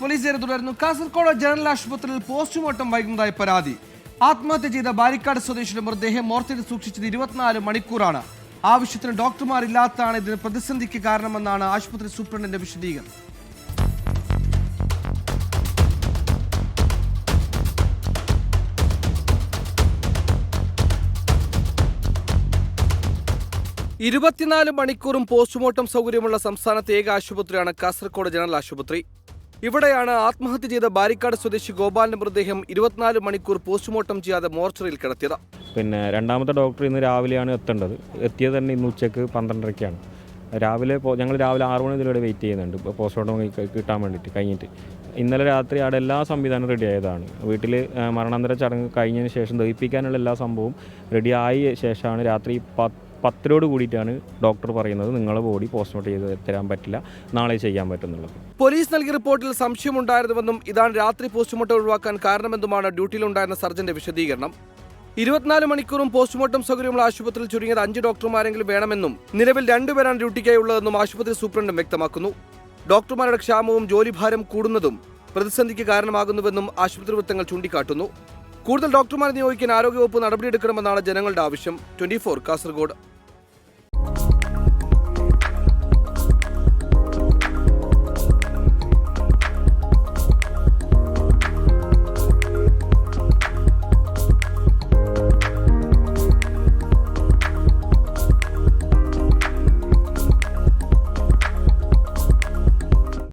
പോലീസിനെ തുടർന്നു കാസർഗോഡ് ജനറൽ ആശുപത്രിയിൽ പോസ്റ്റ്മോർട്ടം വൈകുന്നതായി പരാതി. ആത്മഹത്യ ചെയ്ത ബാരിക്കാട് സ്വദേശിയുടെ മൃതദേഹം മോർച്ചറിൽ സൂക്ഷിച്ചത് ഇരുപത്തിനാല് മണിക്കൂറാണ്. ആവശ്യത്തിന് ഡോക്ടർമാർ ഇല്ലാത്തതാണ് ഇതിന് പ്രതിസന്ധിക്ക് കാരണമെന്നാണ് ആശുപത്രി സൂപ്രണ്ടിന്റെ വിശദീകരണം. ഇരുപത്തിനാല് മണിക്കൂറും പോസ്റ്റ്മോർട്ടം സൗകര്യമുള്ള സംസ്ഥാനത്തെ ഏക ആശുപത്രിയാണ് കാസർഗോഡ് ജനറൽ ആശുപത്രി. ഇവിടെയാണ് ആത്മഹത്യ ചെയ്ത ബാരിക്കാട് സ്വദേശി ഗോപാലിന്റെ മൃതദേഹം ഇരുപത്തിനാല് മണിക്കൂർ പോസ്റ്റ്മോർട്ടം ചെയ്യാതെ മോർച്ചറിയിൽ കിടത്തിയത്. പിന്നെ രണ്ടാമത്തെ ഡോക്ടർ ഇന്ന് രാവിലെയാണ് എത്തേണ്ടത്. എത്തിയത് തന്നെ ഇന്ന് ഉച്ചയ്ക്ക് പന്ത്രണ്ടരയ്ക്കാണ് രാവിലെ ഞങ്ങൾ രാവിലെ ആറ് മണി ഇതിലൂടെ വെയിറ്റ് ചെയ്യുന്നുണ്ട്. പോസ്റ്റ്മോർട്ടം കിട്ടാൻ വേണ്ടിയിട്ട് കഴിഞ്ഞിട്ട്. ഇന്നലെ രാത്രി അവിടെ എല്ലാ സംവിധാനവും റെഡി ആയതാണ്. വീട്ടിൽ മരണാന്തര ചടങ്ങ് കഴിഞ്ഞതിന് ശേഷം ദഹിപ്പിക്കാനുള്ള എല്ലാ സംഭവവും റെഡി ആയ ശേഷമാണ് രാത്രി പത്ത് പത്തരോട് കൂടിയിട്ടാണ് ഡോക്ടർ പറയുന്നത് നിങ്ങളെ ബോഡി പോസ്റ്റ്മോർട്ടം ചെയ്ത് തരാൻ പറ്റില്ല നാളെ ചെയ്യാൻ പറ്റുന്നുള്ളത്. പോലീസ് നൽകിയ റിപ്പോർട്ടിൽ സംശയമുണ്ടായിരുന്നുവെന്നും ഇതാണ് രാത്രി പോസ്റ്റ്മോർട്ടം ഒഴിവാക്കാൻ കാരണമെന്നുമാണ് ഡ്യൂട്ടിയിലുണ്ടായിരുന്ന സർജന്റെ വിശദീകരണം. ഇരുപത്തിനാല് മണിക്കൂറും പോസ്റ്റ്മോർട്ടം സൗകര്യമുള്ള ആശുപത്രിയിൽ ചുരുങ്ങിയത് അഞ്ച് ഡോക്ടർമാരെങ്കിലും വേണമെന്നും നിലവിൽ രണ്ടുപേരാണ് ഡ്യൂട്ടിക്കായി ഉള്ളതെന്നും ആശുപത്രി സൂപ്രണ്ടും വ്യക്തമാക്കുന്നു. ഡോക്ടർമാരുടെ ക്ഷാമവും ജോലിഭാരം കൂടുന്നതും പ്രതിസന്ധിക്ക് കാരണമാകുന്നുവെന്നും ആശുപത്രി വൃത്തങ്ങൾ ചൂണ്ടിക്കാട്ടുന്നു. കൂടുതൽ ഡോക്ടർമാരെ നിയോഗിക്കാൻ ആരോഗ്യവകുപ്പ് നടപടിയെടുക്കണമെന്നാണ് ജനങ്ങളുടെ ആവശ്യം. ട്വന്റി കാസർഗോഡ്.